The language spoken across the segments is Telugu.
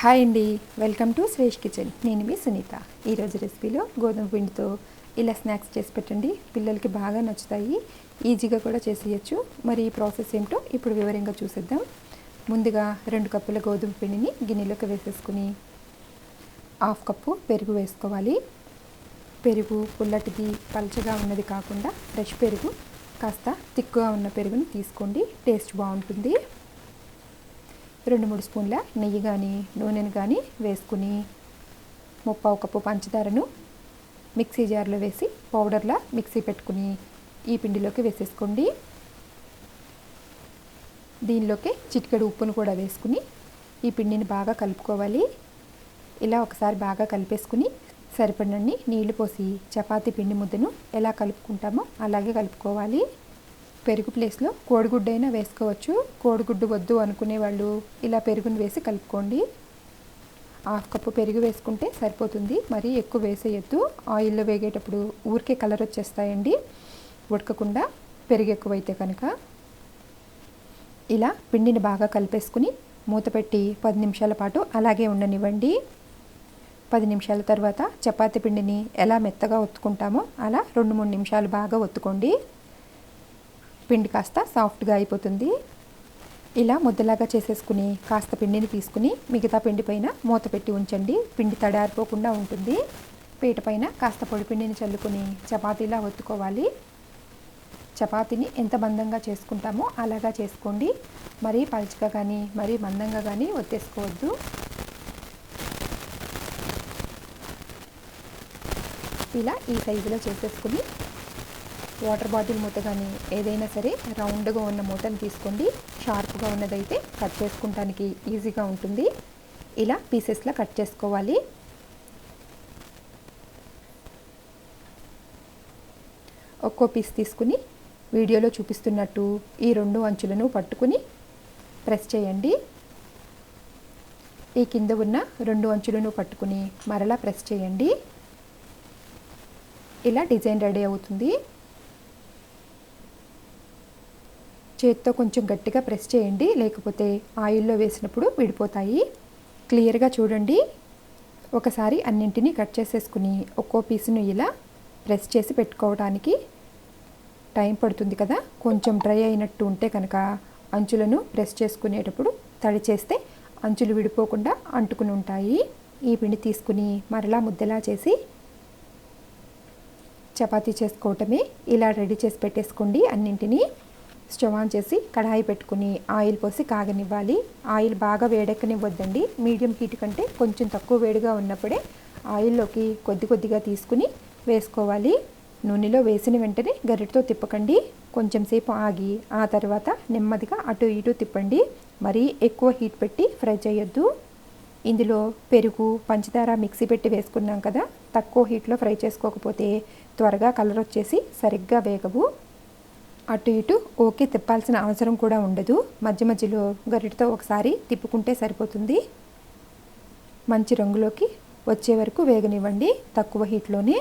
హాయ్ అండి. Welcome to Shresh kitchen. నేను మీ సునీత. ఈరోజు రెసిపీలో గోధుమ పిండితో ఇలా స్నాక్స్ చేసి పెట్టండి. పిల్లలకి బాగా నచ్చుతాయి. ఈజీగా కూడా చేసేయచ్చు. మరి ఈ ప్రాసెస్ ఏమిటో ఇప్పుడు వివరంగా చూసేద్దాం. ముందుగా రెండు కప్పుల గోధుమ పిండిని గిన్నెలోకి వేసేసుకుని హాఫ్ కప్పు పెరుగు వేసుకోవాలి. పెరుగు పుల్లటిది పలచగా ఉన్నది కాకుండా ఫ్రెష్ పెరుగు కాస్త తిక్కుగా ఉన్న పెరుగుని తీసుకోండి. టేస్ట్ బాగుంటుంది. రెండు మూడు స్పూన్ల నెయ్యి కానీ నూనెను కానీ వేసుకుని ముప్పావు కప్పు పంచదారను మిక్సీ జార్లో వేసి పౌడర్లా మిక్సీ పెట్టుకుని ఈ పిండిలోకి వేసేసుకోండి. దీనిలోకి చిటికెడు ఉప్పును కూడా వేసుకుని ఈ పిండిని బాగా కలుపుకోవాలి. ఇలా ఒకసారి బాగా కలిపేసుకుని సరిపడినన్ని నీళ్ళు పోసి చపాతీ పిండి ముద్దను ఎలా కలుపుకుంటామో అలాగే కలుపుకోవాలి. పెరుగు ప్లేస్లో కోడిగుడ్డు అయినా వేసుకోవచ్చు. కోడిగుడ్డు వద్దు అనుకునే వాళ్ళు ఇలా పెరుగును వేసి కలుపుకోండి. హాఫ్ కప్పు పెరుగు వేసుకుంటే సరిపోతుంది. మరీ ఎక్కువ వేసేయద్దు. ఆయిల్లో వేగేటప్పుడు ఊరికే కలర్ వచ్చేస్తాయండి. ఉడకకుండా పెరుగు ఎక్కువైతే కనుక ఇలా పిండిని బాగా కలిపేసుకుని మూత పెట్టి పది నిమిషాల పాటు అలాగే ఉండనివ్వండి. పది నిమిషాల తర్వాత చపాతీ పిండిని ఎలా మెత్తగా ఒత్తుకుంటామో అలా రెండు మూడు నిమిషాలు బాగా ఒత్తుకోండి. పిండి కాస్త సాఫ్ట్గా అయిపోతుంది. ఇలా ముద్దలాగా చేసేసుకుని కాస్త పిండిని తీసుకుని మిగతా పిండి పైన మూత పెట్టి ఉంచండి. పిండి తడారిపోకుండా ఉంటుంది. పీట పైన కాస్త పొడి పిండిని చల్లుకొని చపాతీలా ఒత్తుకోవాలి. చపాతీని ఎంత మందంగా చేసుకుంటామో అలాగా చేసుకోండి. మరీ పలుచగా కానీ మరీ మందంగా కానీ ఒత్తేసుకోవద్దు. ఇలా ఈ సైజులో చేసేసుకుని వాటర్ బాటిల్ మూత కానీ ఏదైనా సరే రౌండ్గా ఉన్న మూతను తీసుకోండి. షార్ప్గా ఉన్నదైతే కట్ చేసుకుంటానికి ఈజీగా ఉంటుంది. ఇలా పీసెస్లా కట్ చేసుకోవాలి. ఒక్కో పీస్ తీసుకుని వీడియోలో చూపిస్తున్నట్టు ఈ రెండు అంచులను పట్టుకుని ప్రెస్ చేయండి. ఈ కింద ఉన్న రెండు అంచులను పట్టుకుని మరలా ప్రెస్ చేయండి. ఇలా డిజైన్ రెడీ అవుతుంది. చేత్తో కొంచెం గట్టిగా ప్రెస్ చేయండి. లేకపోతే ఆయిల్లో వేసినప్పుడు విడిపోతాయి. క్లియర్గా చూడండి. ఒకసారి అన్నింటినీ కట్ చేసేసుకుని ఒక్కో పీసును ఇలా ప్రెస్ చేసి పెట్టుకోవడానికి టైం పడుతుంది కదా. కొంచెం డ్రై అయినట్టు ఉంటే కనుక అంచులను ప్రెస్ చేసుకునేటప్పుడు తడి చేస్తే అంచులు విడిపోకుండా అంటుకుని ఉంటాయి. ఈ పిండి తీసుకుని మరలా ముద్దలా చేసి చపాతీ చేసుకోవటమే. ఇలా రెడీ చేసి పెట్టేసుకోండి అన్నింటినీ. స్టవ్ ఆన్ చేసి కడాయి పెట్టుకుని ఆయిల్ పోసి కాగనివ్వాలి. ఆయిల్ బాగా వేడెక్కనివ్వద్దండి. మీడియం హీట్ కంటే కొంచెం తక్కువ వేడిగా ఉన్నప్పుడే ఆయిల్లోకి కొద్ది కొద్దిగా తీసుకుని వేసుకోవాలి. నూనెలో వేసిన వెంటనే గరిటతో తిప్పకండి. కొంచెం సేపు ఆగి ఆ తర్వాత నెమ్మదిగా అటు ఇటు తిప్పండి. మరీ ఎక్కువ హీట్ పెట్టి ఫ్రై చేయొద్దు. ఇందులో పెరుగు పంచదార మిక్సీ పెట్టి వేసుకున్నాం కదా తక్కువ హీట్లో ఫ్రై చేసుకోకపోతే త్వరగా కలర్ వచ్చేసి సరిగ్గా వేగవు. అటు ఇటు ఓకే తిప్పాల్సిన అవసరం కూడా ఉండదు. మధ్య మధ్యలో గరిటతో ఒకసారి తిప్పుకుంటే సరిపోతుంది. మంచి రంగులోకి వచ్చే వరకు వేగనివ్వండి. తక్కువ హీట్లోనే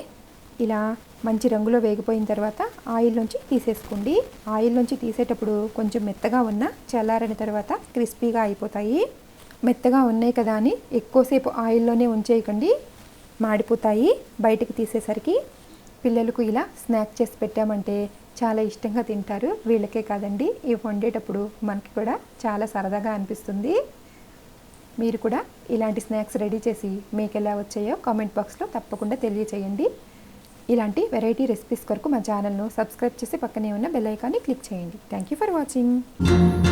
ఇలా మంచి రంగులో వేగిపోయిన తర్వాత ఆయిల్ నుంచి తీసేసుకోండి. ఆయిల్ నుంచి తీసేటప్పుడు కొంచెం మెత్తగా ఉన్న చల్లారిన తర్వాత క్రిస్పీగా అయిపోతాయి. మెత్తగా ఉన్నాయి కదా అని ఎక్కువసేపు ఆయిల్లోనే ఉంచేయకండి. మాడిపోతాయి బయటకు తీసేసరికి. పిల్లలకు ఇలా స్నాక్ చేసి పెట్టామంటే చాలా ఇష్టంగా తింటారు. వీళ్ళకే కాదండి ఇవి వండేటప్పుడు మనకి కూడా చాలా సరదాగా అనిపిస్తుంది. మీరు కూడా ఇలాంటి స్నాక్స్ రెడీ చేసి మీకు ఎలా వచ్చాయో కామెంట్ బాక్స్లో తప్పకుండా తెలియచేయండి. ఇలాంటి వెరైటీ రెసిపీస్ కొరకు మా ఛానల్ను సబ్స్క్రైబ్ చేసి పక్కనే ఉన్న బెల్ ఐకాన్ని క్లిక్ చేయండి. Thank you for watching.